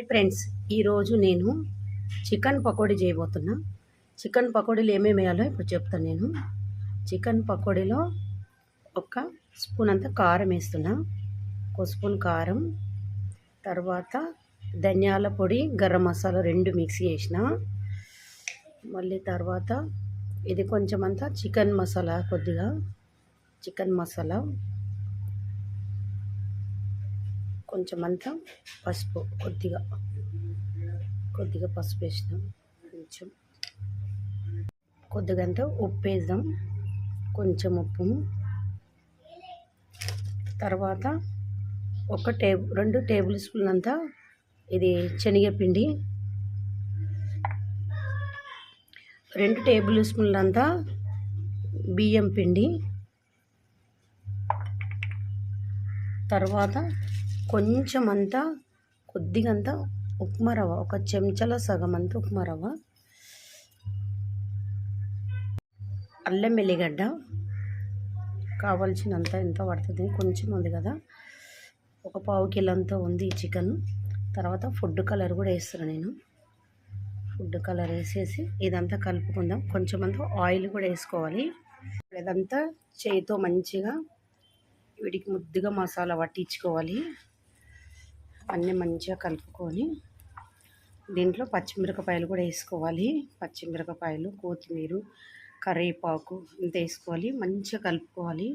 Hi friends ఈరోజు నేను chicken pakodi చేయబోతున్నా. Chicken పకోడీలు ఏమేమి వేయాలో ఇప్పుడు చెప్తాను నేను. చికెన్ పకోడీలో ఒక స్పూన్ అంత కారం వేస్తున్నా. ఒక స్పూన్ కారం తర్వాత ధనియాల పొడి గరం మసాలా రెండు మిక్సీ వేసిన మళ్ళీ తర్వాత ఇది కొంచెం అంతా చికెన్ మసాలా కొద్దిగా. చికెన్ మసాలా. కొంచెం అంతా పసుపు కొద్దిగా కొద్దిగా పసుపు వేసినాం కొంచెం. కొద్దిగా అంతా ఉప్పు వేద్దాం కొంచెం ఉప్పు. తర్వాత ఒక టేబుల్ రెండు టేబుల్ స్పూన్ అంతా ఇది శనగపిండి. రెండు టేబుల్ స్పూన్లంతా బియ్యం పిండి. తర్వాత కొంచెం అంతా కొద్దిగా ఉప్మా రవ్వ ఒక చెంచాల సగం అంతా ఉప్మా రవ్వ అల్లం వెల్లిగడ్డ కావాల్సినంత ఎంత పడుతుంది కొంచెం ఉంది కదా ఒక పావు కిలో అంతా ఉంది ఈ చికెన్. తర్వాత ఫుడ్ కలర్ కూడా వేస్తాను నేను. ఫుడ్ కలర్ వేసేసి ఇదంతా కలుపుకుందాం. కొంచెం అంతా ఆయిల్ కూడా వేసుకోవాలి. ఇదంతా చేయితో మంచిగా వీడికి ముద్దుగా మసాలా పట్టించుకోవాలి అన్నీ మంచిగా కలుపుకొని దీంట్లో పచ్చిమిరపకాయలు కూడా వేసుకోవాలి. పచ్చిమిరపకాయలు కొత్తిమీర కరివేపాకు ఇంత వేసుకోవాలి. మంచిగా కలుపుకోవాలి.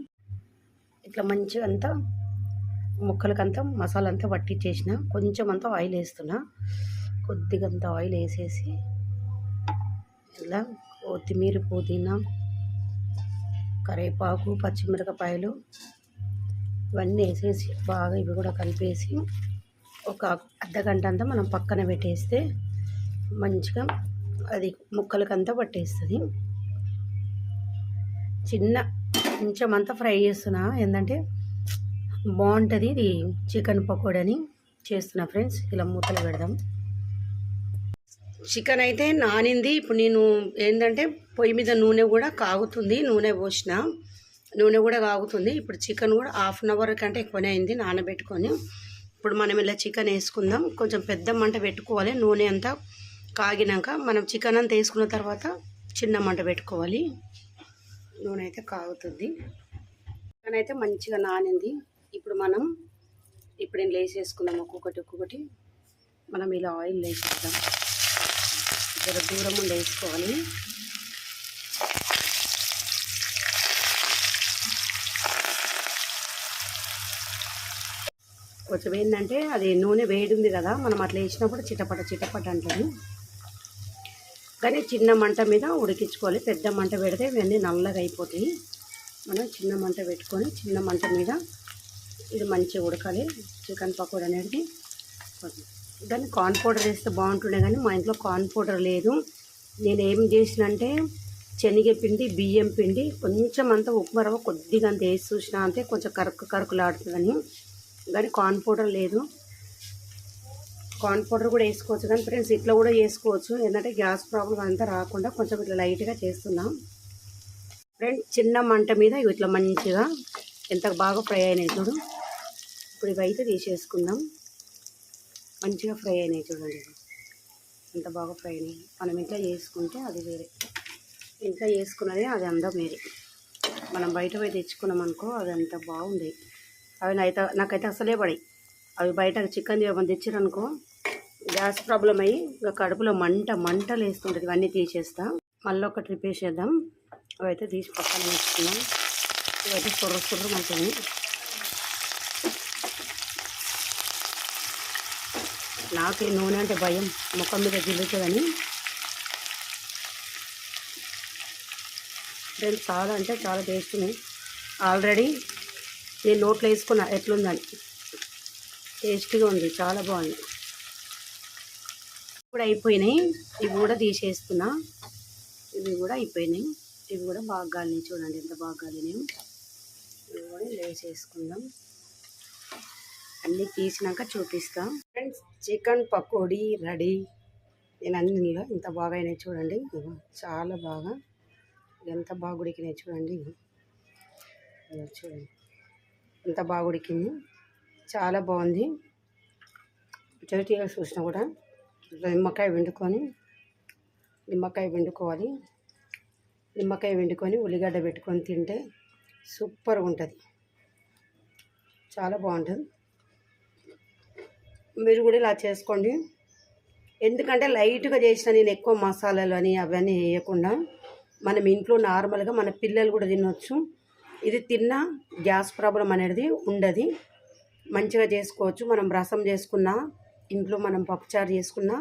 ఇట్లా మంచిగా అంతా ముక్కలకంతా మసాలా అంతా పట్టించేసిన కొంచెం అంతా ఆయిల్ వేస్తున్నా. కొద్దిగా అంత ఆయిల్ వేసేసి ఇలా కొత్తిమీర పుదీనా కరివేపాకు పచ్చిమిరపకాయలు ఇవన్నీ వేసేసి బాగా ఇవి కూడా కలిపేసి ఒక అర్ధ గంట అంతా మనం పక్కన పెట్టేస్తే మంచిగా అది ముక్కలకంతా పట్టేస్తుంది. చిన్న కొంచెం అంతా ఫ్రై చేస్తున్నా. ఏంటంటే బాగుంటుంది ఇది చికెన్ పకోడీ అని చేస్తున్నా ఫ్రెండ్స్. ఇలా మూతలు పెడదాం. చికెన్ అయితే నానింది. ఇప్పుడు నేను ఏంటంటే పొయ్యి మీద నూనె కూడా కాగుతుంది. నూనె పోసిన. నూనె కూడా కాగుతుంది. ఇప్పుడు చికెన్ కూడా హాఫ్ అన్ అవర్ కంటే ఎక్కువనే అయింది నానబెట్టుకొని. ఇప్పుడు మనం ఇలా చికెన్ వేసుకుందాం. కొంచెం పెద్ద మంట పెట్టుకోవాలి. నూనె అంతా కాగినాక మనం చికెన్ అంతా వేసుకున్న తర్వాత చిన్న మంట పెట్టుకోవాలి. నూనె అయితే కాగుతుంది. చికెన్ అయితే మంచిగా నానింది. ఇప్పుడు మనం ఇప్పుడు నేను లేసేసుకుందాం ఒక్కొక్కటి ఒక్కొక్కటి. మనం ఇలా ఆయిల్ వేసేద్దాం. జర దూరం ఉండి వేసుకోవాలి. కొంచెం ఏంటంటే అది నూనె వేడి ఉంది కదా మనం అట్లా వేసినప్పుడు చిటపట చిటపట అంటాము కానీ చిన్న మంట మీద ఉడికించుకోవాలి. పెద్ద మంట పెడితే ఇవన్నీ నల్లగా అయిపోతాయి. మనం చిన్న మంట పెట్టుకొని చిన్న మంట మీద ఇది మంచిగా ఉడకాలి. చికెన్ పకోడీ అనేది కానీ కార్న్ పౌడర్ వేస్తే బాగుంటుండే కానీ మా ఇంట్లో కార్న్ పౌడర్ లేదు. నేను ఏం చేసినంటే శనగపిండి బియ్యం పిండి కొంచెం అంతా ఉప్మా రవ్వ కొద్దిగా అంత వేసి చూసినా అంతే కొంచెం కరుకు కరుకులాడుతుందని కానీ కార్న్ పౌడర్ లేదు. కార్న్ పౌడర్ కూడా వేసుకోవచ్చు కానీ ఫ్రెండ్స్ ఇట్లా కూడా వేసుకోవచ్చు. ఏంటంటే గ్యాస్ ప్రాబ్లం అంతా రాకుండా కొంచెం ఇట్లా లైట్గా చేస్తున్నాం. ఫ్రెండ్స్ చిన్న మంట మీద ఇట్లా మంచిగా ఎంత బాగా ఫ్రై అయినాయి చూడు. ఇప్పుడు ఇవైతే తీసేసుకుందాం. మంచిగా ఫ్రై అయినాయి చూడండి. ఎంత బాగా ఫ్రై అయినాయి. మనం ఇంట్లో చేసుకుంటే అది వేరే. ఇంట్లో చేసుకున్నది అది అందం వేరే. మనం బయట పోయి తెచ్చుకున్నాం అనుకో అది అంత బాగుంది అవి నైతే నాకైతే అసలే పడాయి. అవి బయట చికెన్ ఏమైనా తెచ్చిరనుకో గ్యాస్ ప్రాబ్లం అయ్యి ఇంకా కడుపులో మంట మంటలు వేస్తుంటుంది. ఇవన్నీ తీసేస్తా. మళ్ళీ ఒక ట్రిప్ వేసేద్దాం అవైతే తీసి పక్కన వేసుకున్నాం ఇవైతే సుర్ర కుర్ర ఉంటుంది నాకు ఈ నూనె అంటే భయం. ముఖం మీద గిల్లుతుందని ఫ్రెండ్స్ చాలా అంటే చాలా టేస్ట్ ఆల్రెడీ నేను నోట్లో వేసుకున్నా ఎట్లుందని. టేస్టీగా ఉంది చాలా బాగుంది. ఇప్పుడు అయిపోయినాయి. ఇవి కూడా తీసేస్తున్నా. ఇవి కూడా అయిపోయినాయి. ఇవి కూడా బాగా గాలిని చూడండి ఎంత బాగా గాలినాయి. ఇవి కూడా వేసేసుకుందాం. అన్నీ తీసినాక చూపిస్తాం. Friends chicken pakodi ready. నేను అన్నిలో ఇంత బాగా అయినాయి చూడండి. చాలా బాగా. ఎంత బాగా ఉడికినాయి చూడండి. చూడండి. అంత బాగా ఉడికింది. చాలా బాగుంది. చరిటీగా చూసినా కూడా నిమ్మకాయ వండుకొని నిమ్మకాయ వండుకోవాలి నిమ్మకాయ వండుకొని ఉల్లిగడ్డ పెట్టుకొని తింటే సూపర్గా ఉంటుంది. చాలా బాగుంటుంది. మీరు కూడా ఇలా చేసుకోండి. ఎందుకంటే లైట్గా చేసిన నేను ఎక్కువ మసాలాలు అని అవన్నీ వేయకుండా మనం ఇంట్లో నార్మల్గా మన పిల్లలు కూడా తినొచ్చు. ఇది తిన్నా గ్యాస్ ప్రాబ్లం అనేది ఉండదు. మంచిగా చేసుకోవచ్చు. మనం రసం చేసుకున్నా ఇంట్లో మనం పప్పుచారు చేసుకున్నా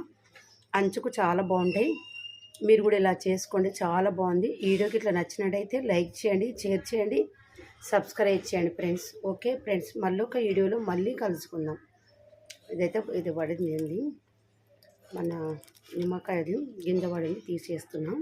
అంచుకు చాలా బాగుంటాయి. మీరు కూడా ఇలా చేసుకోండి. చాలా బాగుంది. వీడియోకి ఇట్లా నచ్చినట్టయితే లైక్ చేయండి షేర్ చేయండి సబ్స్క్రైబ్ చేయండి ఫ్రెండ్స్. ఓకే ఫ్రెండ్స్ మళ్ళీ ఒక వీడియోలో మళ్ళీ కలుసుకుందాం. ఇదైతే ఇది పడింది మన నిమ్మకాయది గింజ పడింది తీసేస్తున్నాం.